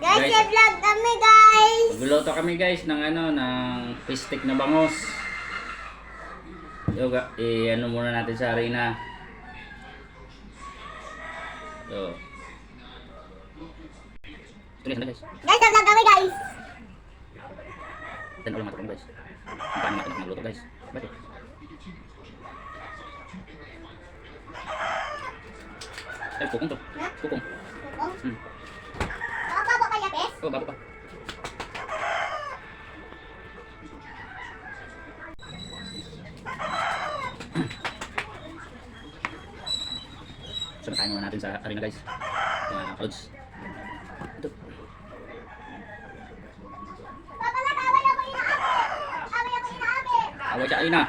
Guys, Guys. i-vlog kami guys. Magluluto kami guys ng ano, ng fish stick na bangos. Ga- eh, ano muna natin sa harina. So. Guys, guys. Guys, i-vlog kami guys. Ito ulang natin guys. Paano natin magluto guys. Eh? Ay, kukong to. Kukong. Oh, Hmm. Oh, babo pa. So, nakain muna natin sa arena guys. Mga clouds. Ito. Away. Away sa arena.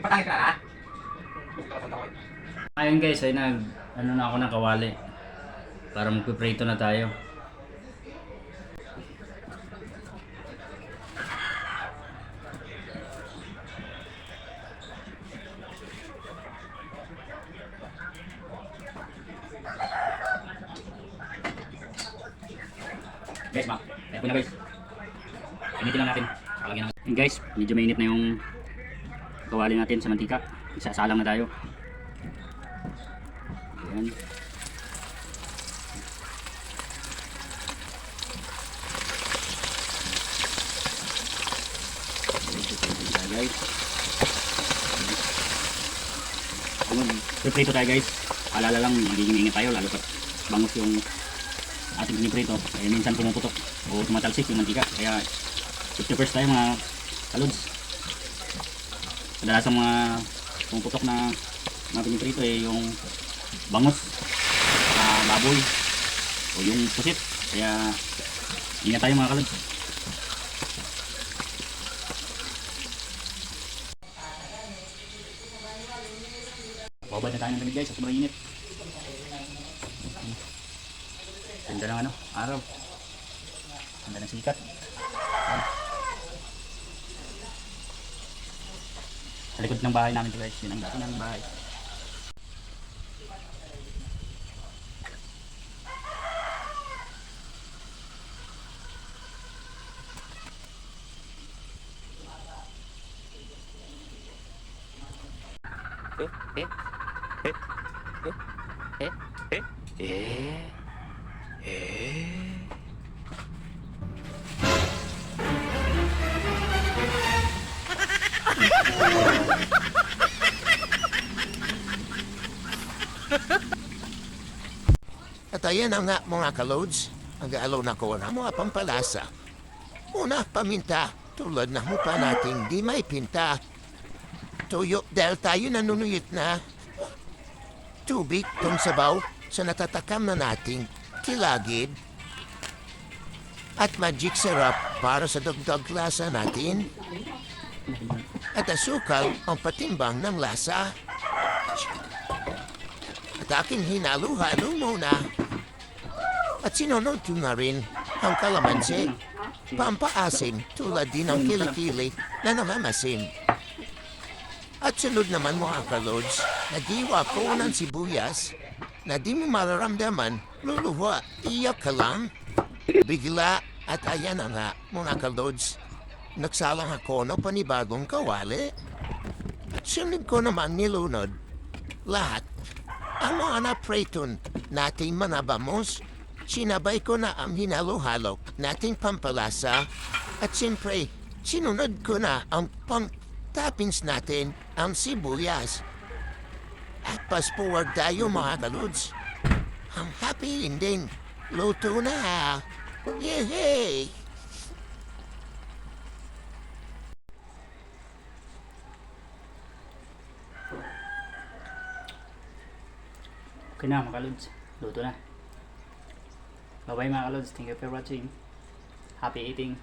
Patangit ka na? Ayun guys, ay nag ano na ako ng kawali. Para magpiprito na tayo. Guys, ma. Ayan ko na guys. Initin lang natin. Palagyan ng... Yun guys, medyo mainit na yung kawali natin sa mantika. Isasalang na tayo. Ayan. Guys. Mag-prito tayo guys, alala lang magiging ingat tayo lalo pat bangus yung ating piniprito. Kaya minsan pumuputok o tumatalsik yung mantika. Kaya 51st tayo mga kalods. Kadalasan mga pumuputok na mga piniprito eh yung bangus, uh, baboy, o yung pusit. Kaya ingat tayo mga kalods. Babad na tayo ng lamig guys sa sobrang init. Ganda ng ano, araw. Ganda ng sikat. Sa likod ng bahay namin guys, yun ang dati ng bahay. Eh, eh, eh, eh, eh, eh, eh, eh. At ayan na nga mga kalods, ang gaalaw na ko na mga pampalasa. Una, paminta, tulad na mukha nating di may pinta. Tuyo dahil tayo nanunuyot na. Tubig tong sabaw sa natatakam na nating kilagid. At magic syrup para sa dagdag lasa natin. At asukal ang patimbang ng lasa. At aking hinalo-halo muna. At sinunod ko na rin ang kalamansi. Pampaasim tulad din ng kilikili na namamasim. At sunod naman mga kalods, nadiwa ko ng sibuyas na di mo mararamdaman, luluwa, iyak ka lang. Bigla at ayan na nga mga kalods, nagsalang ako ng panibagong kawali. Sunod ko naman nilunod lahat ang mga napreton nating manabamos, sinabay ko na ang hinalo-halo nating pampalasa at siyempre, sinunod ko na ang pang toppings natin ang sibuyas. At fast forward tayo mga kaluds. Ang happy ending. Luto na. Yay! Okay na mga kalods. Luto na. Bye bye mga kalods. Thank you for watching. Happy eating.